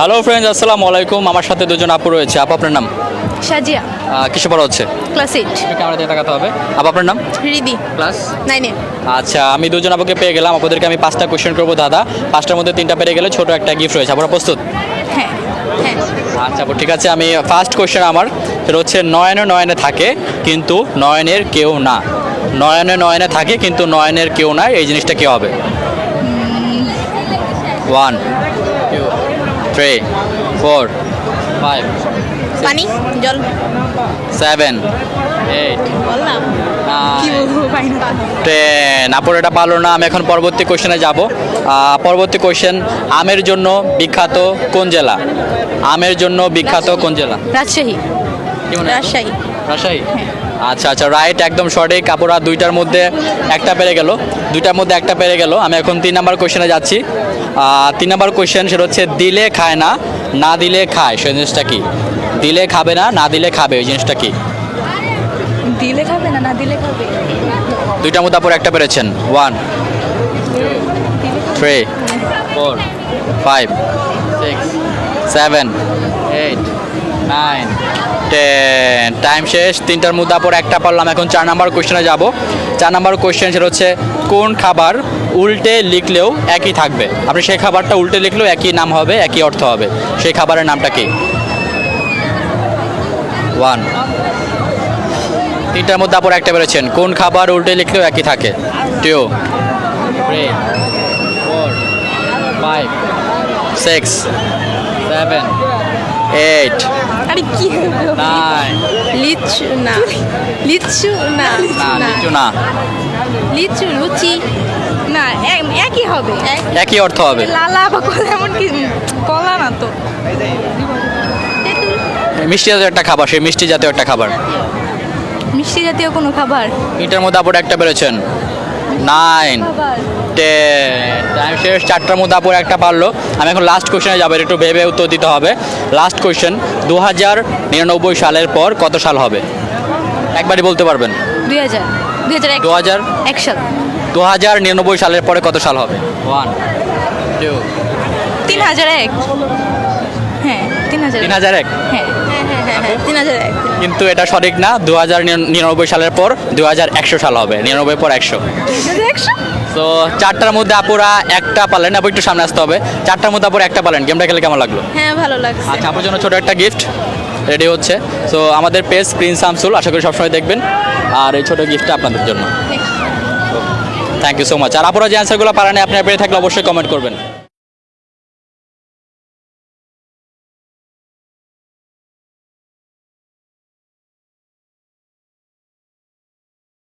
Hello friends আসসালামু আলাইকুম। আমার সাথে দুজন আপু রয়েছে। আপু আপনার নাম? সাজিয়া। কিসে পড়া হচ্ছে? ক্লাস এইট ক্যামেরা দিয়ে তাকাতে হবে। আপু আপনার নাম? রিদি। ক্লাস নাইনে আচ্ছা আমি দুজন আপুকে পেয়ে গেলাম। আপনাদেরকে আমি পাঁচটা কোশ্চেন করব দাদা। পাঁচটার মধ্যে তিনটা পেরে গেলে ছোট একটা গিফট রয়েছে। আপনারা প্রস্তুত? হ্যাঁ হ্যাঁ। আচ্ছা আপু ঠিক আছে। আমি ফার্স্ট কোশ্চেন আমার। সেটা হচ্ছে নয়নে নয়নে থাকে কিন্তু নয়নের কেউ না। নয়নে নয়নে থাকে কিন্তু নয়নের কেউ না। এই জিনিসটা কি হবে? ওয়ান থ্রি ফোর ফাইভ পানি জল। সেভেন এইট বললাম। টেন আপুর এটা পারল না আমি এখন পরবর্তী কোশ্চেনে যাব। পরবর্তী কোশ্চেন আমের জন্য বিখ্যাত কোন জেলা? আমের জন্য বিখ্যাত কোন জেলা? রাজশাহী। হয়? রাজশাহী। রাজশাহী? আচ্ছা আচ্ছা রাইট একদম সঠিক। কাপড়া দুইটার মধ্যে একটা পেরে গেল। দুইটার মধ্যে একটা পেরে গেল। আমি এখন তিন নাম্বার কোশ্চেনে যাচ্ছি। তিন নাম্বার কোশ্চেন সেটা হচ্ছে দিলে খায় না না দিলে খায়। সেই জিনিসটা কি? দিলে খাবে না না দিলে খাবে ওই জিনিসটা কি? দিলে খাবে না না দিলে খাবে? দুইটার মধ্যে আপুর একটা পেরেছেন। One three four five six seven eight nine ten time শেষ, তিনটার মধ্যে আপুর একটা পারলাম। এখন চার নাম্বার কোশ্চেনে যাব। চার নাম্বার কোশ্চেন সেটা হচ্ছে, কোন খাবার উল্টে লিখলেও একই থাকবে? আপনি সেই খাবারটা উল্টে লিখলেও একই নাম হবে, একই অর্থ হবে। সেই খাবারের নামটা কি? ওয়ান তিনটার মধ্যে আপুর একটা বেরোচ্ছেন। কোন খাবার উল্টে লিখলেও একই থাকে? Two three four five six seven eight আরে কি লিচু না। লিচু না। লিচু না লিচু লুচি না এক- একই হবে। একই অর্থ হবে। লালা বা কলা এমন কি? কলা না তো। মিষ্টি জাতীয় একটা খাবার সেই মিষ্টি জাতীয় একটা খাবার। মিষ্টি জাতীয় কোনো খাবার? তিনটার মধ্যে আপুর একটা বেরোচ্ছেন। নাইন। খাবার। টাইম শেষ চারটার মধ্যে আপুর একটা পারল। আমি এখন লাস্ট কোশ্চেনে যাব একটু ভেবে উত্তর দিতে হবে। লাস্ট কোশ্চেন দু হাজার নিরানব্বই সালের পর কত সাল হবে? একবারই বলতে পারবেন? দুই হাজার দু হাজার এক সাল। দু হাজার নিরানব্বই সালের পরে কত সাল হবে? ওয়ান টু তিন হাজার এক। হ্যাঁ তিন হাজার তিন হাজার এক? হ্যাঁ। তিন হাজার এক কিন্তু এটা সঠিক না দু হাজার নিরানব্বই সালের পর দু হাজার একশো সাল হবে নিরানব্বই পর একশো। একশো? তো চারটার মধ্যে আপুরা একটা পালেন আপু একটু সামনে আসতে হবে। চারটার মধ্যে আপুরা একটা পালেন গেমটা খেলে কেমন লাগল? হ্যাঁ ভালো লাগছে। আচ্ছা আপুর জন্য ছোটো একটা গিফট রেডি হচ্ছে। সো আমাদের পেজ প্রিন্স শামসুল আশা করি সবসময় দেখবেন। আর এই ছোটো গিফটটা আপনাদের জন্য। থ্যাংক ইউ সো মাচ আর আপুরা যে অ্যান্সারগুলো পারেন আপনি পেয়ে থাকলে অবশ্যই কমেন্ট করবেন।